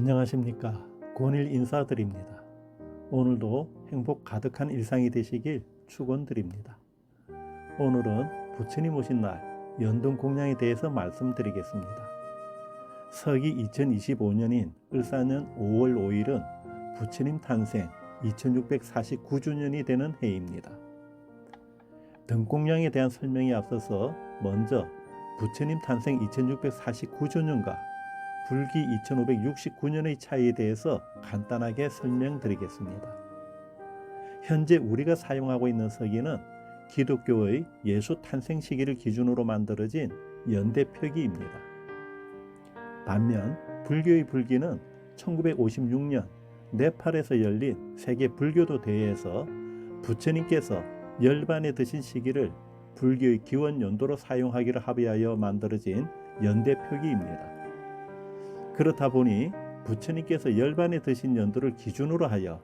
안녕하십니까. 권일 인사드립니다. 오늘도 행복 가득한 일상이 되시길 축원드립니다. 오늘은 부처님 오신 날 연등 공양에 대해서 말씀드리겠습니다. 서기 2025년인 을사년 5월 5일은 부처님 탄생 2649주년이 되는 해입니다. 등공양에 대한 설명에 앞서서 먼저 부처님 탄생 2649주년과 불기 2569년의 차이에 대해서 간단하게 설명드리겠습니다. 현재 우리가 사용하고 있는 서기는 기독교의 예수 탄생 시기를 기준으로 만들어진 연대 표기입니다. 반면 불교의 불기는 1956년 네팔에서 열린 세계 불교도 대회에서 부처님께서 열반에 드신 시기를 불교의 기원 연도로 사용하기를 합의하여 만들어진 연대 표기입니다. 그렇다 보니 부처님께서 열반에 드신 연도를 기준으로 하여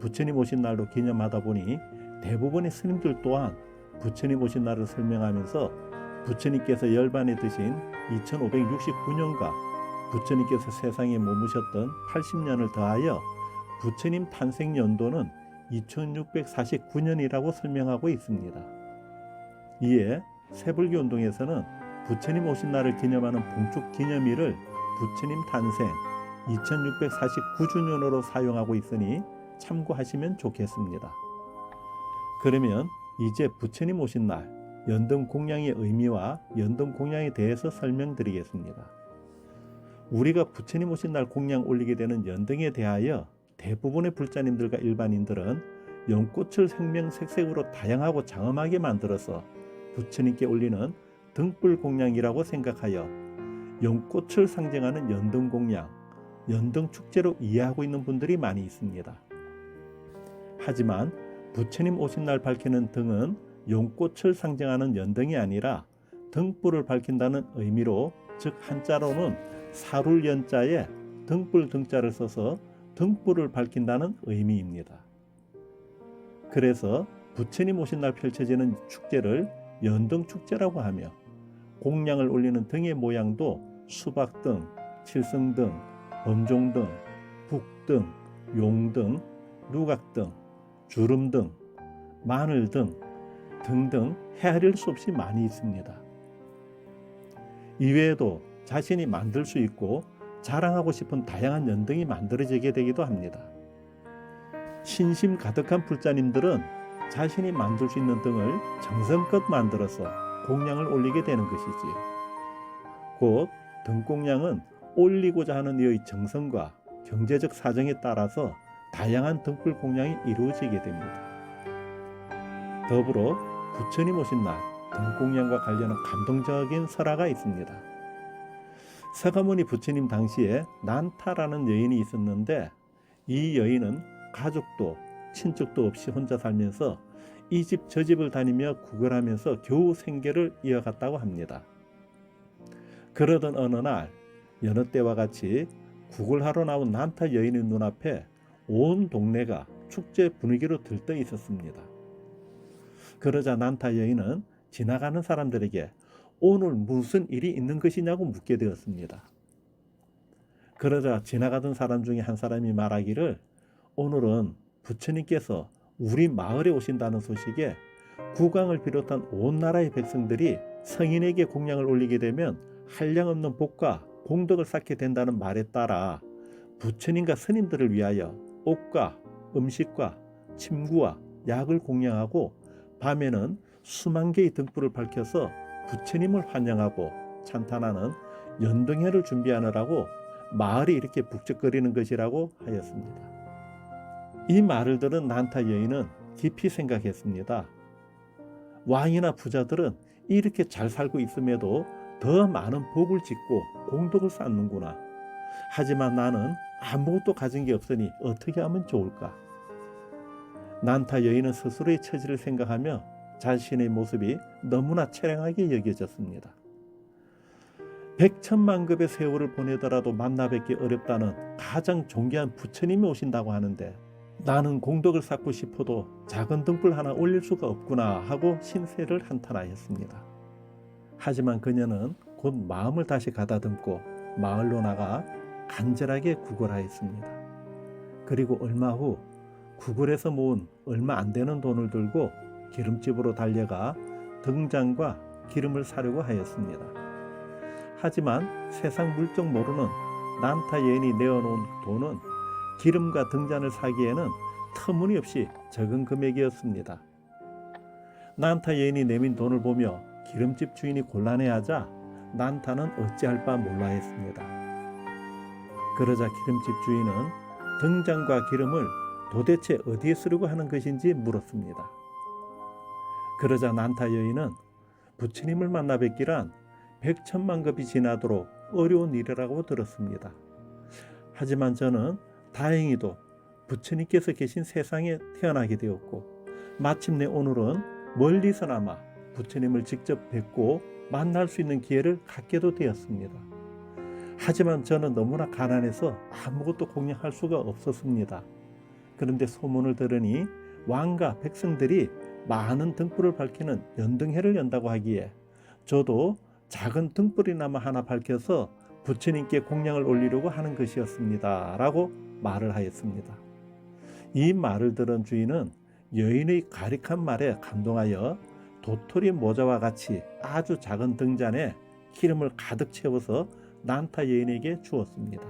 부처님 오신 날로 기념하다 보니 대부분의 스님들 또한 부처님 오신 날을 설명하면서 부처님께서 열반에 드신 2569년과 부처님께서 세상에 머무셨던 80년을 더하여 부처님 탄생 연도는 2649년이라고 설명하고 있습니다. 이에 세불교 운동에서는 부처님 오신 날을 기념하는 봉축 기념일을 부처님 탄생 2649주년으로 사용하고 있으니 참고하시면 좋겠습니다. 그러면 이제 부처님 오신 날 연등 공양의 의미와 연등 공양에 대해서 설명드리겠습니다. 우리가 부처님 오신 날 공양 올리게 되는 연등에 대하여 대부분의 불자님들과 일반인들은 연꽃을 생명색색으로 다양하고 장엄하게 만들어서 부처님께 올리는 등불 공양이라고 생각하여 연꽃을 상징하는 연등 공양, 연등 축제로 이해하고 있는 분들이 많이 있습니다. 하지만 부처님 오신 날 밝히는 등은 연꽃을 상징하는 연등이 아니라 등불을 밝힌다는 의미로 즉 한자로는 사룰 연자에 등불 등자를 써서 등불을 밝힌다는 의미입니다. 그래서 부처님 오신 날 펼쳐지는 축제를 연등 축제라고 하며 공양을 올리는 등의 모양도 수박등, 칠성등, 범종등, 북등, 용등, 누각등, 주름등, 마늘등 등등 헤아릴 수 없이 많이 있습니다. 이외에도 자신이 만들 수 있고 자랑하고 싶은 다양한 연등이 만들어지게 되기도 합니다. 신심 가득한 불자님들은 자신이 만들 수 있는 등을 정성껏 만들어서 공양을 올리게 되는 것이지요. 곧 등공양은 올리고자 하는 이의 정성과 경제적 사정에 따라서 다양한 등불 공양이 이루어지게 됩니다. 더불어 부처님 오신 날 등공양과 관련한 감동적인 설화가 있습니다. 서가모니 부처님 당시에 난타라는 여인이 있었는데 이 여인은 가족도 친척도 없이 혼자 살면서 이 집 저 집을 다니며 구걸하면서 겨우 생계를 이어갔다고 합니다. 그러던 어느 날 여느 때와 같이 구걸하러 나온 난타 여인의 눈앞에 온 동네가 축제 분위기로 들떠 있었습니다. 그러자 난타 여인은 지나가는 사람들에게 오늘 무슨 일이 있는 것이냐고 묻게 되었습니다. 그러자 지나가던 사람 중에 한 사람이 말하기를 오늘은 부처님께서 우리 마을에 오신다는 소식에 국왕을 비롯한 온 나라의 백성들이 성인에게 공양을 올리게 되면 한량없는 복과 공덕을 쌓게 된다는 말에 따라 부처님과 스님들을 위하여 옷과 음식과 침구와 약을 공양하고 밤에는 수만 개의 등불을 밝혀서 부처님을 환영하고 찬탄하는 연등회를 준비하느라고 마을이 이렇게 북적거리는 것이라고 하였습니다. 이 말을 들은 난타 여인은 깊이 생각했습니다. 왕이나 부자들은 이렇게 잘 살고 있음에도 더 많은 복을 짓고 공덕을 쌓는구나. 하지만 나는 아무것도 가진 게 없으니 어떻게 하면 좋을까? 난타 여인은 스스로의 처지를 생각하며 자신의 모습이 너무나 처량하게 여겨졌습니다. 백천만급의 세월을 보내더라도 만나 뵙기 어렵다는 가장 존귀한 부처님이 오신다고 하는데 나는 공덕을 쌓고 싶어도 작은 등불 하나 올릴 수가 없구나 하고 신세를 한탄하였습니다. 하지만 그녀는 곧 마음을 다시 가다듬고 마을로 나가 간절하게 구걸하였습니다. 그리고 얼마 후 구걸에서 모은 얼마 안 되는 돈을 들고 기름집으로 달려가 등잔과 기름을 사려고 하였습니다. 하지만 세상 물정 모르는 난타 여인이 내어놓은 돈은 기름과 등잔을 사기에는 터무니없이 적은 금액이었습니다. 난타 여인이 내민 돈을 보며 기름집 주인이 곤란해하자 난타는 어찌할 바 몰라 했습니다. 그러자 기름집 주인은 등잔과 기름을 도대체 어디에 쓰려고 하는 것인지 물었습니다. 그러자 난타 여인은 부처님을 만나 뵙기란 백천만 급이 지나도록 어려운 일이라고 들었습니다. 하지만 저는 다행히도 부처님께서 계신 세상에 태어나게 되었고 마침내 오늘은 멀리서나마 부처님을 직접 뵙고 만날 수 있는 기회를 갖게도 되었습니다. 하지만 저는 너무나 가난해서 아무것도 공양할 수가 없었습니다. 그런데 소문을 들으니 왕과 백성들이 많은 등불을 밝히는 연등회를 연다고 하기에 저도 작은 등불이나마 하나 밝혀서 부처님께 공양을 올리려고 하는 것이었습니다. 라고 말을 하였습니다. 이 말을 들은 주인은 여인의 가릭한 말에 감동하여 도토리 모자와 같이 아주 작은 등잔에 기름을 가득 채워서 난타 여인에게 주었습니다.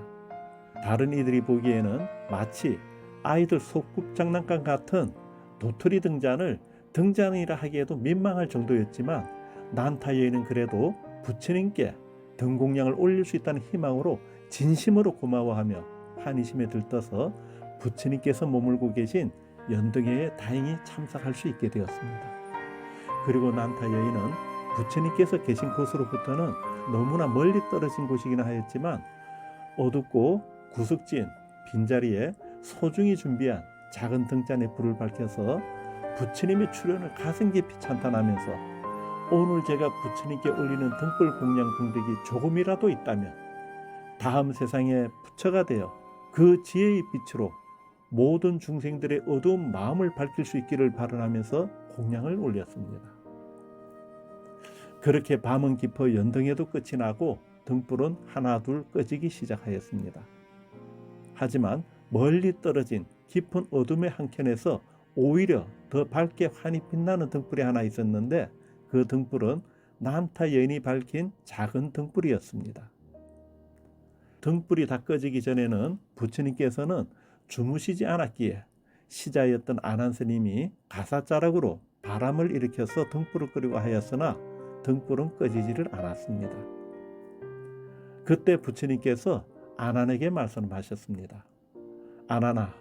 다른 이들이 보기에는 마치 아이들 소꿉 장난감 같은 도토리 등잔을 등잔이라 하기에도 민망할 정도였지만 난타 여인은 그래도 부처님께 등공양을 올릴 수 있다는 희망으로 진심으로 고마워하며 환희심에 들떠서 부처님께서 머물고 계신 연등회에 다행히 참석할 수 있게 되었습니다. 그리고 난타 여인은 부처님께서 계신 곳으로부터는 너무나 멀리 떨어진 곳이기는 하였지만 어둡고 구석진 빈자리에 소중히 준비한 작은 등잔에 불을 밝혀서 부처님의 출현을 가슴 깊이 찬탄하면서 오늘 제가 부처님께 올리는 등불 공양 공덕이 조금이라도 있다면 다음 세상에 부처가 되어 그 지혜의 빛으로 모든 중생들의 어두운 마음을 밝힐 수 있기를 바라면서 공양을 올렸습니다. 그렇게 밤은 깊어 연등에도 끝이 나고 등불은 하나둘 꺼지기 시작하였습니다. 하지만 멀리 떨어진 깊은 어둠의 한켠에서 오히려 더 밝게 환히 빛나는 등불이 하나 있었는데 그 등불은 난타 여인이 밝힌 작은 등불이었습니다. 등불이 다 꺼지기 전에는 부처님께서는 주무시지 않았기에 시자였던 안한스님이 가사자락으로 바람을 일으켜서 등불을 끄려고 하였으나 등불은 꺼지지를 않았습니다. 그때 부처님께서 아난에게 말씀하셨습니다. 아난아,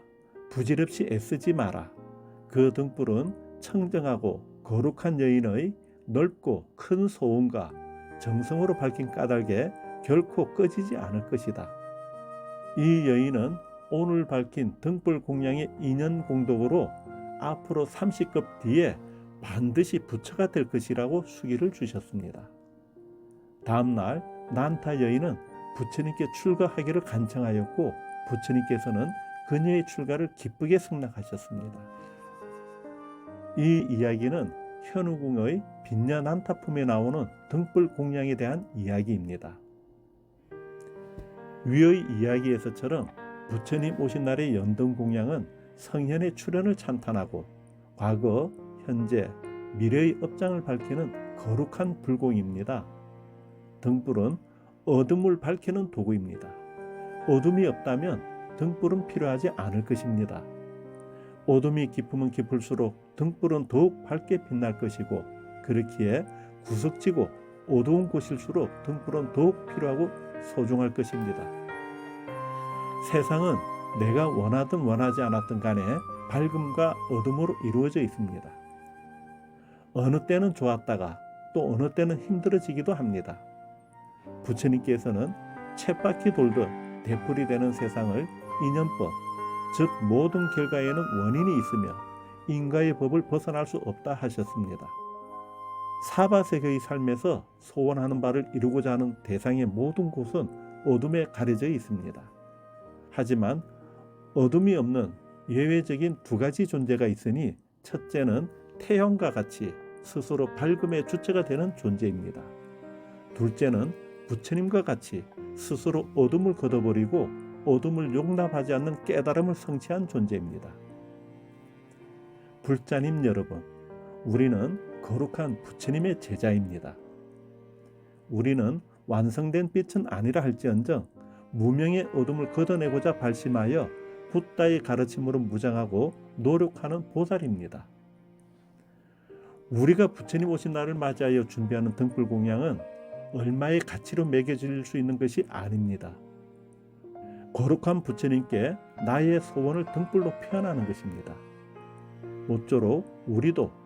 부질없이 애쓰지 마라. 그 등불은 청정하고 거룩한 여인의 넓고 큰 소원과 정성으로 밝힌 까닭에 결코 꺼지지 않을 것이다. 이 여인은 오늘 밝힌 등불 공양의 인연 공덕으로 앞으로 30급 뒤에 반드시 부처가 될 것이라고 수기를 주셨습니다. 다음 날 난타 여인은 부처님께 출가하기를 간청하였고 부처님께서는 그녀의 출가를 기쁘게 승낙하셨습니다. 이 이야기는 현우궁의 빛녀 난타품에 나오는 등불 공양에 대한 이야기입니다. 위의 이야기에서처럼 부처님 오신 날의 연등 공양은 성현의 출현을 찬탄하고 과거, 현재, 미래의 업장을 밝히는 거룩한 불공입니다. 등불은 어둠을 밝히는 도구입니다. 어둠이 없다면 등불은 필요하지 않을 것입니다. 어둠이 깊으면 깊을수록 등불은 더욱 밝게 빛날 것이고 그렇기에 구석지고 어두운 곳일수록 등불은 더욱 필요하고 소중할 것입니다. 세상은 내가 원하든 원하지 않았든 간에 밝음과 어둠으로 이루어져 있습니다. 어느 때는 좋았다가 또 어느 때는 힘들어지기도 합니다. 부처님께서는 쳇바퀴 돌듯 되풀이 되는 세상을 인연법, 즉 모든 결과에는 원인이 있으며 인과의 법을 벗어날 수 없다 하셨습니다. 사바세계의 삶에서 소원하는 바를 이루고자 하는 대상의 모든 곳은 어둠에 가려져 있습니다. 하지만 어둠이 없는 예외적인 두 가지 존재가 있으니 첫째는 태양과 같이 스스로 밝음의 주체가 되는 존재입니다. 둘째는 부처님과 같이 스스로 어둠을 걷어버리고 어둠을 용납하지 않는 깨달음을 성취한 존재입니다. 불자님 여러분, 우리는 거룩한 부처님의 제자입니다. 우리는 완성된 빛은 아니라 할지언정 무명의 어둠을 걷어내고자 발심하여 붓다의 가르침으로 무장하고 노력하는 보살입니다. 우리가 부처님 오신 날을 맞이하여 준비하는 등불 공양은 얼마의 가치로 매겨질 수 있는 것이 아닙니다. 거룩한 부처님께 나의 소원을 등불로 표현하는 것입니다. 모쪼록 우리도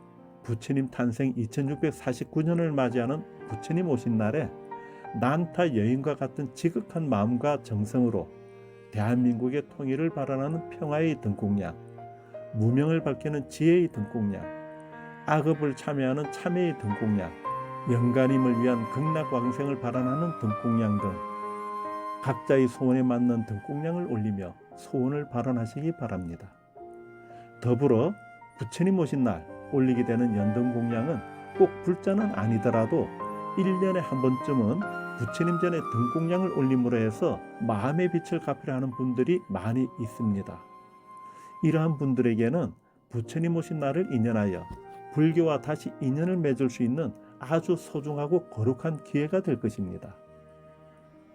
부처님 탄생 2649년을 맞이하는 부처님 오신 날에 난타 여인과 같은 지극한 마음과 정성으로 대한민국의 통일을 발언하는 평화의 등공양, 무명을 밝히는 지혜의 등공양, 악업을 참여하는 참회의 등공양, 영가님을 위한 극락왕생을 발언하는 등공양 등 각자의 소원에 맞는 등공양을 올리며 소원을 발언하시기 바랍니다. 더불어 부처님 오신 날 올리게 되는 연등 공양은 꼭 불자는 아니더라도 1년에 한 번쯤은 부처님 전에 등공양을 올림으로 해서 마음의 빛을 갚으려 하는 분들이 많이 있습니다. 이러한 분들에게는 부처님 오신 날을 인연하여 불교와 다시 인연을 맺을 수 있는 아주 소중하고 거룩한 기회가 될 것입니다.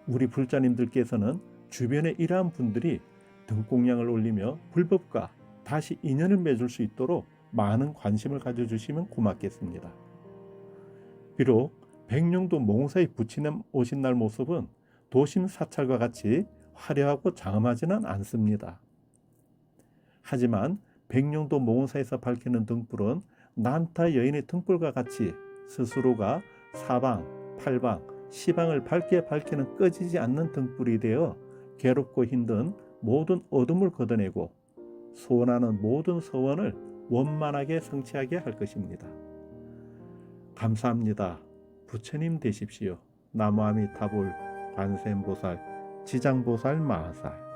우리 불자님들께서는 주변에 이러한 분들이 등공양을 올리며 불법과 다시 인연을 맺을 수 있도록 많은 관심을 가져주시면 고맙겠습니다. 비록 백령도 몽사의 부처님 오신 날 모습은 도심 사찰과 같이 화려하고 장엄하지는 않습니다. 하지만 백령도 몽사에서 밝히는 등불은 난타 여인의 등불과 같이 스스로가 사방, 팔방, 시방을 밝게 밝히는 꺼지지 않는 등불이 되어 괴롭고 힘든 모든 어둠을 걷어내고 소원하는 모든 소원을 원만하게 성취하게 할 것입니다. 감사합니다. 부처님 되십시오. 나무아미타불 관세음보살 지장보살 마하살